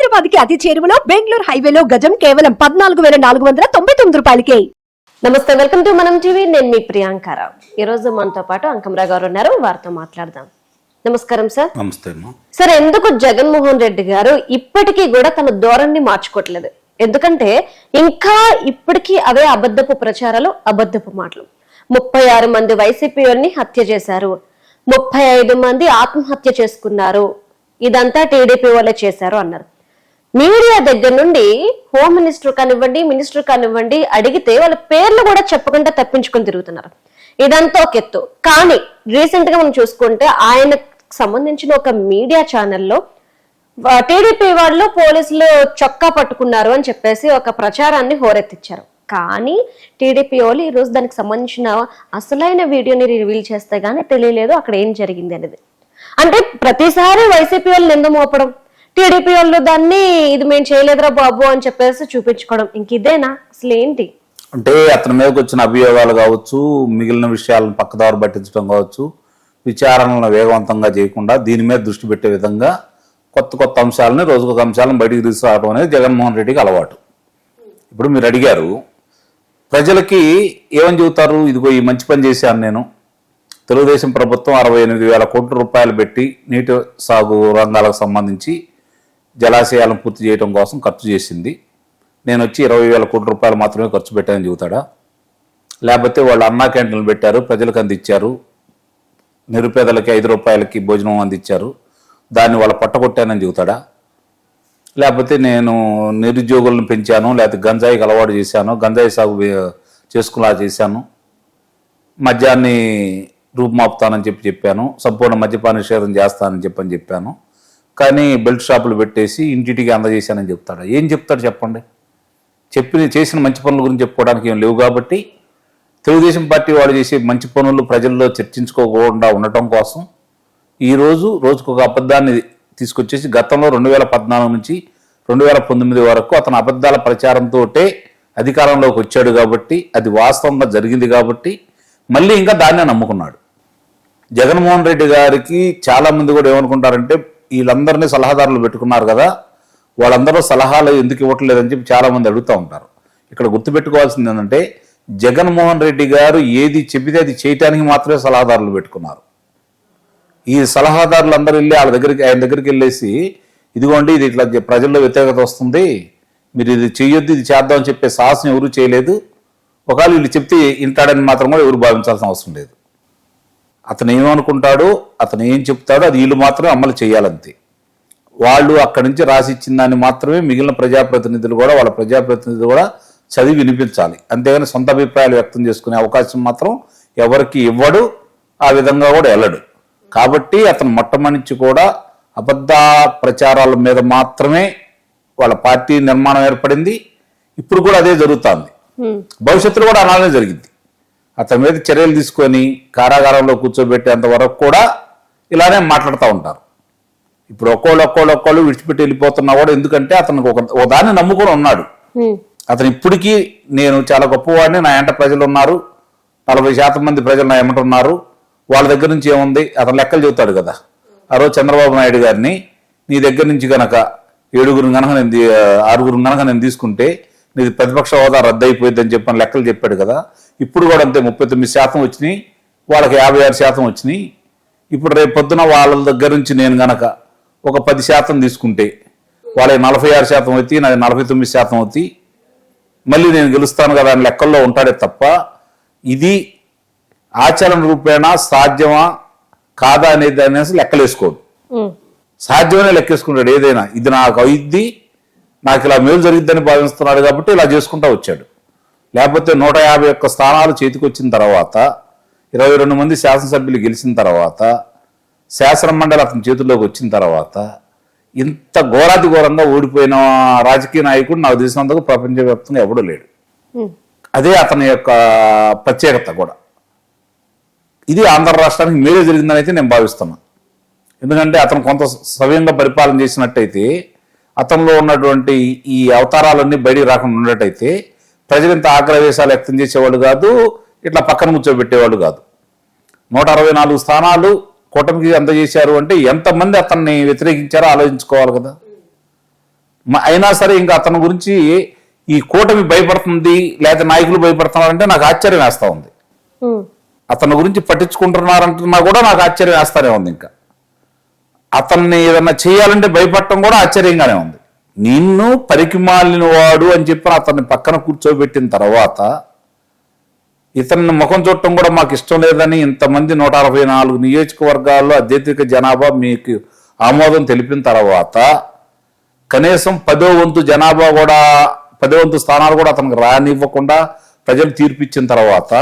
హైదరాబాద్కి అతి చేరువలో బెంగళూరు హైవేలో గజం కేవలం పద్నాలుగు వేల నాలుగు వందల తొంభై తొమ్మిది రూపాయలకే. నమస్తే వెల్కమ్ టు మనం టీవీ. నేను మీ ప్రియాంకారావు ఈ రోజు మనతో పాటు అంకమరా గారు ఉన్నారు. వారితో మాట్లాడదాం. నమస్కారం సార్. నమస్తే సార్ ఎందుకు జగన్మోహన్ రెడ్డి గారు ఇప్పటికీ కూడా తన ధోరణి మార్చుకోవట్లేదు? ఎందుకంటే ఇంకా ఇప్పటికీ అవే అబద్ధపు ప్రచారాలు అబద్ధపు మాటలు. ముప్పై ఆరు మంది వైసీపీ వారిని హత్య చేశారు. ముప్పై ఐదు మంది ఆత్మహత్య చేసుకున్నారు. ఇదంతా టీడీపీ వాళ్ళే చేశారు అన్నారు. మీడియా దగ్గర నుండి హోమ్ మినిస్టర్ కానివ్వండి మినిస్టర్ కానివ్వండి అడిగితే వాళ్ళ పేర్లు కూడా చెప్పకుండా తప్పించుకొని తిరుగుతున్నారు. ఇదంతా ఒక ఎత్తు. కానీ రీసెంట్గా మనం చూసుకుంటే ఆయనకు సంబంధించిన ఒక మీడియా ఛానల్లో టీడీపీ వాళ్ళు పోలీసులు చొక్కా పట్టుకున్నారు అని చెప్పేసి ఒక ప్రచారాన్ని హోరెత్తిచ్చారు. కానీ టీడీపీ వాళ్ళు ఈరోజు రోజు దానికి సంబంధించిన అసలైన వీడియోని రివీల్ చేస్తే గానీ తెలియలేదు అక్కడ ఏం జరిగింది అనేది. అంటే ప్రతిసారి వైసీపీ వాళ్ళు నింద మోపడం టీడీపీ వాళ్ళు దాన్ని ఇది మేము చేయలేదురా బాబు అని చెప్పేసి చూపించుకోవడం. ఇంక ఇదేనా? అసలు ఏంటి? అంటే అతని మీదకి వచ్చిన అభియోగాలు కావచ్చు మిగిలిన విషయాలను పక్కదారు పట్టించడం కావచ్చు విచారణలను వేగవంతంగా చేయకుండా దీని మీద దృష్టి పెట్టే విధంగా కొత్త కొత్త అంశాలని రోజుకొక అంశాలను బయటికి తీసుకురావడం అనేది జగన్మోహన్ రెడ్డికి అలవాటు. ఇప్పుడు మీరు అడిగారు ప్రజలకి ఏమని చెబుతారు? ఇదిగో ఈ మంచి పని చేశాను నేను. తెలుగుదేశం ప్రభుత్వం అరవై ఎనిమిది వేల కోట్ల రూపాయలు పెట్టి నీటి సాగు రంగాలకు సంబంధించి జలాశయాలను పూర్తి చేయడం కోసం ఖర్చు చేసింది. నేను వచ్చి ఇరవై వేల కోట్ల రూపాయలు మాత్రమే ఖర్చు పెట్టానని చెబుతాడా? లేకపోతే వాళ్ళు అన్నా క్యాంటీన్లు పెట్టారు ప్రజలకు అందించారు నిరుపేదలకి ఐదు రూపాయలకి భోజనం అందించారు దాన్ని వాళ్ళ పట్టగొట్టానని చెబుతాడా? లేకపోతే నేను నిరుద్యోగులను పెంచాను లేకపోతే గంజాయికి అలవాటు చేశాను గంజాయి సాగు వే- చేసుకునేలా చేశాను మద్యాన్ని రూపుమాపుతానని చెప్పి చెప్పాను సంపూర్ణ మద్యపాన నిషేధం చేస్తానని చెప్పని చెప్పాను. కానీ బెల్ట్ షాపులు పెట్టేసి ఇంటికి అందజేశానని చెప్తాడు. ఏం చెప్తాడు చెప్పండి? చెప్పిన చేసిన మంచి పనుల గురించి చెప్పుకోవడానికి ఏం లేవు కాబట్టి తెలుగుదేశం పార్టీ వాళ్ళు చేసే మంచి పనులు ప్రజల్లో చర్చించుకోకుండా ఉండటం కోసం ఈరోజు రోజుకు ఒక అబద్ధాన్ని తీసుకొచ్చేసి గతంలో రెండు వేల పద్నాలుగు నుంచి రెండు వేల పంతొమ్మిది వరకు అతను అబద్ధాల ప్రచారంతో అధికారంలోకి వచ్చాడు కాబట్టి అది వాస్తవంగా జరిగింది కాబట్టి మళ్ళీ ఇంకా దాన్నే నమ్ముకున్నాడు. జగన్మోహన్ రెడ్డి గారికి చాలా మంది కూడా ఏమనుకుంటారంటే వీళ్ళందరినీ సలహాదారులు పెట్టుకున్నారు కదా వాళ్ళందరూ సలహాలు ఎందుకు ఇవ్వట్లేదని చెప్పి చాలామంది అడుగుతూ ఉంటారు. ఇక్కడ గుర్తుపెట్టుకోవాల్సింది ఏంటంటే జగన్మోహన్ రెడ్డి గారు ఏది చెబితే అది చేయటానికి మాత్రమే సలహాదారులు పెట్టుకున్నారు. ఈ సలహాదారులు అందరూ వెళ్ళి వాళ్ళ దగ్గరికి ఆయన దగ్గరికి వెళ్ళేసి ఇదిగోండి ఇది ఇట్లా ప్రజల్లో వ్యతిరేకత వస్తుంది మీరు ఇది చేయొద్దు ఇది చేద్దామని చెప్పే సాహసం ఎవరూ చేయలేదు. ఒకవేళ వీళ్ళు చెప్తే ఇంటాడని మాత్రం కూడా ఎవరు భావించాల్సిన అవసరం లేదు. అతను ఏమనుకుంటాడో అతను ఏం చెప్తాడో అది వీళ్ళు మాత్రమే అమలు చేయాలంతే. వాళ్ళు అక్కడి నుంచి రాసి ఇచ్చిన దాన్ని మాత్రమే మిగిలిన ప్రజాప్రతినిధులు కూడా వాళ్ళ ప్రజాప్రతినిధులు కూడా చదివి వినిపించాలి. అంతేగాని సొంత అభిప్రాయాలు వ్యక్తం చేసుకునే అవకాశం మాత్రం ఎవరికి ఇవ్వడు ఆ విధంగా కూడా వెళ్ళడు. కాబట్టి అతను మొట్టమొదటి కూడా అబద్ధ ప్రచారాల మీద మాత్రమే వాళ్ళ పార్టీ నిర్మాణం ఏర్పడింది. ఇప్పుడు కూడా అదే జరుగుతుంది. భవిష్యత్తులో కూడా అలానే జరిగింది. అతని మీద చర్యలు తీసుకొని కారాగారంలో కూర్చోబెట్టేంత వరకు కూడా ఇలానే మాట్లాడుతూ ఉంటారు. ఇప్పుడు ఒక్కోళ్ళు ఒక్కోళ్ళు ఒక్కోళ్ళు విడిచిపెట్టి వెళ్ళిపోతున్నా కూడా ఎందుకంటే అతనికి ఒక ఒక దాన్ని నమ్ముకొని ఉన్నాడు. అతను ఇప్పటికీ నేను చాలా గొప్పవాడిని నా ఎంట ప్రజలు ఉన్నారు. నలభై శాతం మంది ప్రజలు నా ఉన్నారు. వాళ్ళ దగ్గర నుంచి ఏముంది? అతను లెక్కలు చెబుతాడు కదా. ఆ రోజు చంద్రబాబు నాయుడు గారిని నీ దగ్గర నుంచి గనక ఏడుగురు గనక నేను ఆరుగురు గనక నేను తీసుకుంటే నీది ప్రతిపక్ష హోదా రద్దు అయిపోయింది అని చెప్పని లెక్కలు చెప్పాడు కదా. ఇప్పుడు కూడా అంతే ముప్పై తొమ్మిది శాతం వచ్చినాయి వాళ్ళకి యాభై ఆరు శాతం వచ్చినాయి. ఇప్పుడు రేపు పొద్దున వాళ్ళ దగ్గర నుంచి నేను గనక ఒక పది శాతం తీసుకుంటే వాళ్ళకి నలభై ఆరు శాతం అవుతాయి నాది నలభై తొమ్మిది శాతం అవుతాయి. మళ్ళీ నేను గెలుస్తాను కదా అని లెక్కల్లో ఉంటాడే తప్ప ఇది ఆచరణ రూపేణా సాధ్యమా కాదా అనేది అనేసి లెక్కలేసుకోడు. సాధ్యమనే లెక్కేసుకుంటాడు ఏదైనా. ఇది నాకు అయిద్ది నాకు ఇలా మేలు జరిగిద్దని భావిస్తున్నాడు కాబట్టి ఇలా చేసుకుంటా వచ్చాడు. లేకపోతే నూట యాభై ఒక్క స్థానాలు చేతికి వచ్చిన తర్వాత ఇరవై రెండు మంది శాసనసభ్యులు గెలిచిన తర్వాత శాసన మండలి అతని చేతుల్లోకి వచ్చిన తర్వాత ఇంత ఘోరాతి ఘోరంగా ఓడిపోయిన రాజకీయ నాయకుడు నాకు తెలిసినందుకు ప్రపంచవ్యాప్తంగా ఎవడూ లేడు. అదే అతని యొక్క ప్రత్యేకత కూడా. ఇది ఆంధ్ర రాష్ట్రానికి మేలే జరిగిందని అయితే నేను భావిస్తున్నా. ఎందుకంటే అతను కొంత సవ్యంగా పరిపాలన చేసినట్టయితే అతనిలో ఉన్నటువంటి ఈ అవతారాలన్నీ బయటికి రాకుండా ఉన్నట్టయితే ప్రజలు ఇంత ఆగ్రహవేశాలు వ్యక్తం చేసేవాళ్ళు కాదు ఇట్లా పక్కన కూర్చోబెట్టేవాళ్ళు కాదు. నూట అరవై నాలుగు స్థానాలు కూటమికి అందజేశారు అంటే ఎంతమంది అతన్ని వ్యతిరేకించారో ఆలోచించుకోవాలి కదా. అయినా సరే ఇంకా అతని గురించి ఈ కూటమి భయపడుతుంది లేదా నాయకులు భయపడుతున్నారంటే నాకు ఆశ్చర్యం వేస్తా ఉంది. అతని గురించి పట్టించుకుంటున్నారంటున్నా కూడా నాకు ఆశ్చర్యం వేస్తానే ఉంది ఇంకా. అతన్ని ఏదన్నా చేయాలంటే భయపడటం కూడా ఆశ్చర్యంగానే ఉంది. నిన్ను పరికిమాలిన వాడు అని చెప్పి అతన్ని పక్కన కూర్చోబెట్టిన తర్వాత ఇతన్ని ముఖం చూడటం కూడా మాకు ఇష్టం లేదని ఇంతమంది నూట అరవై నాలుగు నియోజకవర్గాల్లో అత్యధిక జనాభా మీకు ఆమోదం తెలిపిన తర్వాత కనీసం పదో వంతు జనాభా కూడా పదో వంతు స్థానాలు కూడా అతనికి రానివ్వకుండా ప్రజలు తీర్పిచ్చిన తర్వాత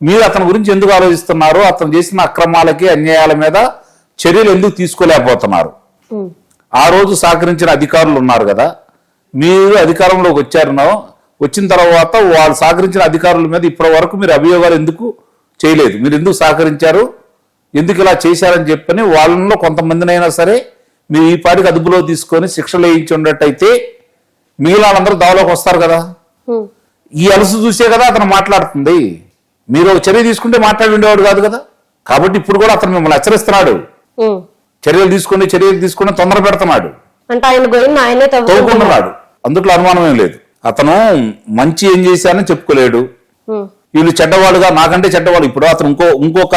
మీరు అతని గురించి ఎందుకు ఆలోచిస్తున్నారు? అతను చేసిన అక్రమాలకి అన్యాయాల మీద చర్యలు ఎందుకు తీసుకోలేకపోతున్నారు? ఆ రోజు సహకరించిన అధికారులు ఉన్నారు కదా? మీరు అధికారంలోకి వచ్చారనో వచ్చిన తర్వాత వాళ్ళు సహకరించిన అధికారుల మీద ఇప్పటి వరకు మీరు అభియోగాలు ఎందుకు చేయలేదు? మీరు ఎందుకు సహకరించారు? ఎందుకు ఇలా చేశారని చెప్పని వాళ్ళలో కొంతమందినైనా సరే మీరు ఈ పాటికి అదుపులో తీసుకొని శిక్షలు వేయించి ఉన్నట్టయితే మిగిలిన వాళ్ళందరూ దావలోకి వస్తారు కదా? ఈ అలసు చూసే కదా అతను మాట్లాడుతుంది. మీరు ఒక చర్య తీసుకుంటే మాట్లాడి ఉండేవాడు కాదు కదా? కాబట్టి ఇప్పుడు కూడా అతను మిమ్మల్ని హెచ్చరిస్తున్నాడు. చర్యలు తీసుకుని చర్యలు తీసుకుని తొందర పెడుతున్నాడు అంటే ఆయన తవ్వుకుంటున్నాడు అందుట్లో అనుమానం ఏం లేదు. అతను మంచి ఏం చేశానని చెప్పుకోలేడు. వీళ్ళు చెడ్డవాళ్ళుగా నాకంటే చెడ్డవాళ్ళు. ఇప్పుడు అతను ఇంకో ఇంకొక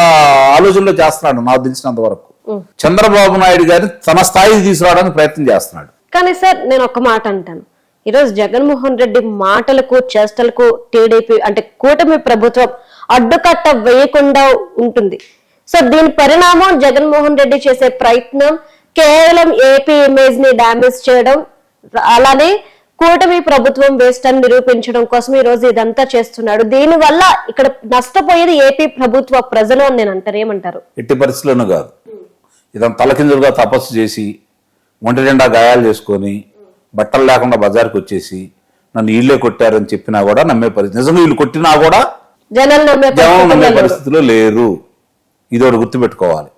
ఆలోచనలో చేస్తున్నాడు నాకు తెలిసినంత వరకు. చంద్రబాబు నాయుడు గారిని తన స్థాయికి తీసుకురావడానికి ప్రయత్నం చేస్తున్నాడు. కానీ సార్ నేను ఒక మాట అంటాను. ఈరోజు జగన్మోహన్ రెడ్డి మాటలకు చేష్టలకు టీడీపీ అంటే కూటమి ప్రభుత్వం అడ్డుకట్ట వేయకుండా ఉంటుంది. సో దీని పరిణామం జగన్మోహన్ రెడ్డి చేసే ప్రయత్నం కేవలం ఏపీ ఇమేజ్ని డామేజ్ చేయడం అలానే కూటమి ప్రభుత్వం వేస్ట్ అని నిరూపించడం కోసం ఈ రోజు ఇదంతా చేస్తున్నాడు. దీని వల్ల ఇక్కడ నష్టపోయేది ఏపీ ప్రభుత్వ ప్రజలు అని నేను అంటారు ఏమంటారు? ఎట్టి పరిస్థితుల్లోనూ కాదు. ఇతను తలకిందులుగా తపస్సు చేసి ఒంటి నిండా గాయాలు చేసుకొని బట్టలు లేకుండా బజార్కి వచ్చేసి నన్ను వీళ్ళే కొట్టారని చెప్పినా కూడా నమ్మే పరిస్థితి. నిజంగా వీళ్ళు కొట్టినా కూడా జనాలు నమ్మే. పరిస్థితిలో లేరు. ఇది ఒకటి గుర్తుపెట్టుకోవాలి.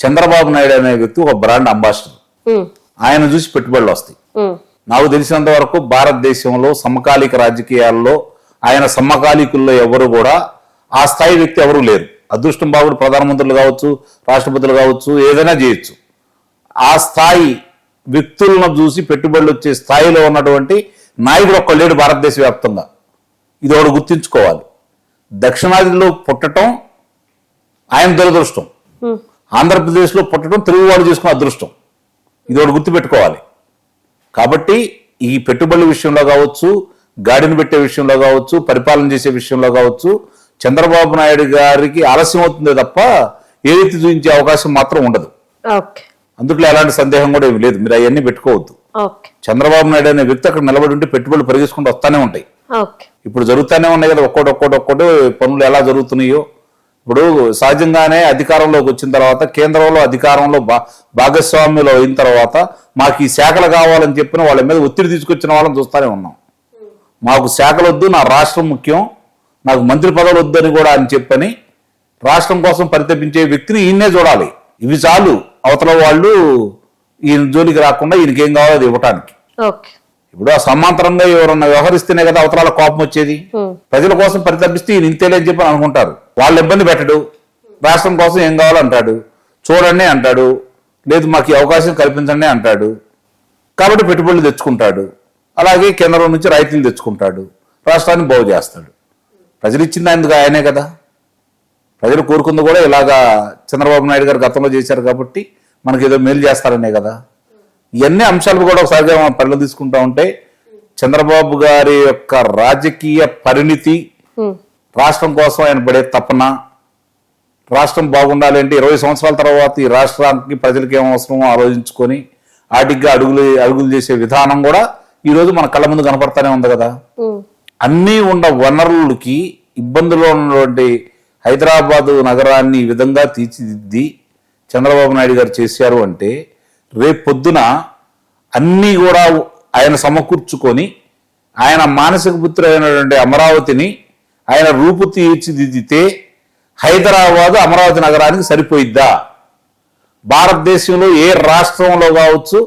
చంద్రబాబు నాయుడు అనే వ్యక్తి ఒక బ్రాండ్ అంబాసిడర్. ఆయన చూసి పెట్టుబడులు వస్తాయి. నాకు తెలిసినంత వరకు భారతదేశంలో సమకాలీక రాజకీయాల్లో ఆయన సమకాలీకుల్లో ఎవరు కూడా ఆ స్థాయి వ్యక్తి ఎవరు లేరు. అదృష్టం బాబుడు ప్రధానమంత్రులు కావచ్చు రాష్ట్రపతులు కావచ్చు ఏదైనా చేయొచ్చు. ఆ స్థాయి వ్యక్తులను చూసి పెట్టుబడులు వచ్చే స్థాయిలో ఉన్నటువంటి నాయకుడు ఒక్క లేడు భారతదేశ వ్యాప్తంగా ఇది ఒకటి గుర్తుంచుకోవాలి. దక్షిణాదిలో పుట్టడం ఆయన దురదృష్టం. ఆంధ్రప్రదేశ్లో పుట్టడం తెలుగువాడు చేసుకున్న అదృష్టం. ఇది ఒకటి గుర్తుపెట్టుకోవాలి. కాబట్టి ఈ పెట్టుబడుల విషయంలో కావచ్చు గాడిని పెట్టే విషయంలో కావచ్చు పరిపాలన చేసే విషయంలో కావచ్చు చంద్రబాబు నాయుడు గారికి ఆలస్యం అవుతుందే తప్ప ఏ రీతి చూపించే అవకాశం మాత్రం ఉండదు. అందుట్లో ఎలాంటి సందేహం కూడా ఏమి లేదు. మీరు అవన్నీ పెట్టుకోవద్దు. చంద్రబాబు నాయుడు అనే వ్యక్తి అక్కడ నిలబడి ఉంటే పెట్టుబడులు పెరిగేసుకుంటూ వస్తానే ఉంటాయి. ఇప్పుడు జరుగుతూనే ఉన్నాయి కదా ఒక్కోటి ఒక్కోటి ఒక్కోటి పనులు ఎలా జరుగుతున్నాయో. ఇప్పుడు సహజంగానే అధికారంలోకి వచ్చిన తర్వాత కేంద్రంలో అధికారంలో భా భాగస్వామ్యులు అయిన తర్వాత మాకు ఈ శాఖలు కావాలని చెప్పిన వాళ్ళ మీద ఒత్తిడి తీసుకొచ్చిన వాళ్ళని చూస్తూనే ఉన్నాం. మాకు శాఖలు వద్దు నా రాష్ట్రం ముఖ్యం నాకు మంత్రి పదవులు వద్దని కూడా అని చెప్పని రాష్ట్రం కోసం పరితపించే వ్యక్తిని ఈయన్నే చూడాలి. ఇవి చాలు. అవతల వాళ్ళు ఈయన జోలికి రాకుండా ఈయనకి ఏం కావాలో అది ఇవ్వటానికి. ఇప్పుడు ఆ సమాంతరంగా ఎవరన్నా వ్యవహరిస్తేనే కదా అవతరాల కోపం వచ్చేది. ప్రజల కోసం పరితపిస్తే ఈయన ఇంతేలే అని చెప్పి అనుకుంటారు. వాళ్ళు ఇబ్బంది పెట్టడు. రాష్ట్రం కోసం ఏం కావాలో అంటాడు. చూడండి అంటాడు. లేదు మాకు ఈ అవకాశం కల్పించండి అంటాడు. కాబట్టి పెట్టుబడులు తెచ్చుకుంటాడు. అలాగే కేంద్రం నుంచి రాయితీలు తెచ్చుకుంటాడు. రాష్ట్రాన్ని బాగు చేస్తాడు. ప్రజలు ఇచ్చింది ఆయనే కదా. ప్రజలు కోరుకుంది కూడా ఇలాగా చంద్రబాబు నాయుడు గారు గతంలో చేశారు కాబట్టి మనకి ఏదో మేలు చేస్తారనే కదా. ఇవన్నీ అంశాలు కూడా ఒకసారిగా మనం పరిలో తీసుకుంటా ఉంటే చంద్రబాబు గారి యొక్క రాజకీయ పరిణితి రాష్ట్రం కోసం ఆయన పడే తపన రాష్ట్రం బాగుండాలి అంటే ఇరవై సంవత్సరాల తర్వాత ఈ రాష్ట్రానికి ప్రజలకి ఏం అవసరమో ఆలోచించుకొని ఆటిగ్గా అడుగులు అడుగులు చేసే విధానం కూడా ఈ రోజు మన కళ్ళ ముందు కనపడతానే ఉంది కదా. అన్నీ ఉన్న వనరులకి ఇబ్బందులు ఉన్నటువంటి హైదరాబాదు నగరాన్ని ఈ విధంగా తీర్చిదిద్ది చంద్రబాబు నాయుడు గారు చేశారు అంటే రేపు పొద్దున అన్నీ కూడా ఆయన సమకూర్చుకొని ఆయన మానసిక పుత్రు అయినటువంటి అమరావతిని ఆయన రూపు తీర్చిదిద్దితే హైదరాబాదు అమరావతి నగరానికి సరిపోయిద్దా? భారతదేశంలో ఏ రాష్ట్రంలో కావచ్చు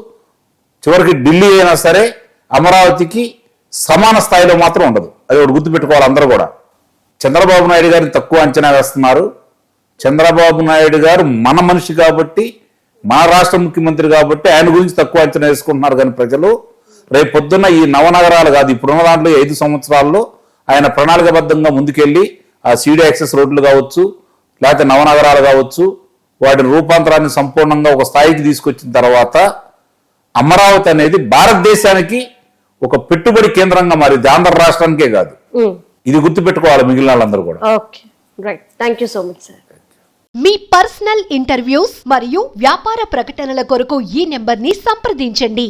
చివరికి ఢిల్లీ అయినా సరే అమరావతికి సమాన స్థాయిలో మాత్రం ఉండదు. అది ఒకటి గుర్తుపెట్టుకోవాలి అందరూ కూడా. చంద్రబాబు నాయుడు గారిని తక్కువ అంచనా వేస్తున్నారు. చంద్రబాబు నాయుడు గారు మన మనిషి కాబట్టి మన రాష్ట్ర ముఖ్యమంత్రి కాబట్టి ఆయన గురించి తక్కువ అంచనా వేసుకుంటున్నారు కానీ ప్రజలు రేపు పొద్దున్న ఈ నవనగరాలు కాదు ఇప్పుడున్న దాంట్లో ఐదు సంవత్సరాల్లో ఆయన ప్రణాళికబద్ధంగా ముందుకెళ్ళి ఆ సీడీ యాక్సెస్ రోడ్లు కావచ్చు లేకపోతే నవనగరాలు కావచ్చు వాటి రూపాంతరాన్ని సంపూర్ణంగా ఒక స్థాయికి తీసుకొచ్చిన తర్వాత అమరావతి అనేది భారతదేశానికి ఒక పెట్టుబడి కేంద్రంగా మారింది ఆంధ్ర రాష్ట్రానికే కాదు. ఇది గుర్తుపెట్టుకోవాలి మిగిలిన వాళ్ళందరూ కూడా. Okay right thank you so much sir me personal interviews మరియు వ్యాపార ప్రకటనల కొరకు ఈ నెంబర్ని సంప్రదించండి.